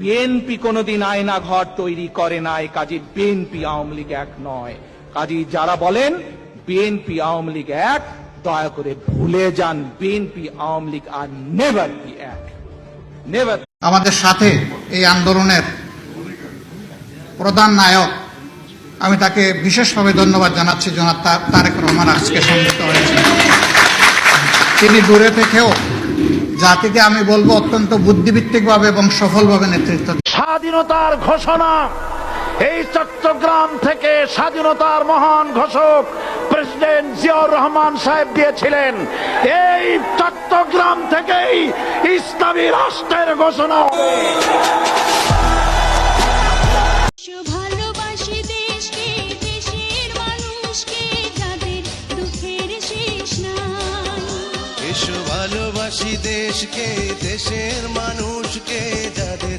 BNP কোনোদিন আয়না ঘর তৈরি করে নাই। কাজী বিএনপি আওয়ামী লীগ এক নয়। কাজী যারা বলেন বিএনপি আওয়ামী লীগ এক, দয়া করে ভুলে যান। বিএনপি আওয়ামী লীগ আর নেভার বি এক। নেভার আমাদের সাথে এই আন্দোলনের প্রধান নায়ক, আমি তাকে বিশেষভাবে ধন্যবাদ জানাচ্ছি, জনাব তারেক রহমান আজকে সম্মিলিত হয়েছে তিনি দূরে থেকেও জাতিকে আমি বলব অত্যন্ত বুদ্ধিভিত্তিকভাবে এবং সফলভাবে নেতৃত্ব স্বাধীনতার ঘোষণা। এই চট্টগ্রাম থেকে স্বাধীনতার মহান ঘোষক প্রেসিডেন্ট জিয়াউর রহমান সাহেব দিয়েছিলেন। এই চট্টগ্রাম থেকেই ইসলামী রাষ্ট্রের ঘোষণা। হবে ভালোবাসি দেশকে দেশের মানুষকে যাদের দুঃখের শেষ নাই। এসো ভালোবাসি দেশকে দেশের মানুষকে।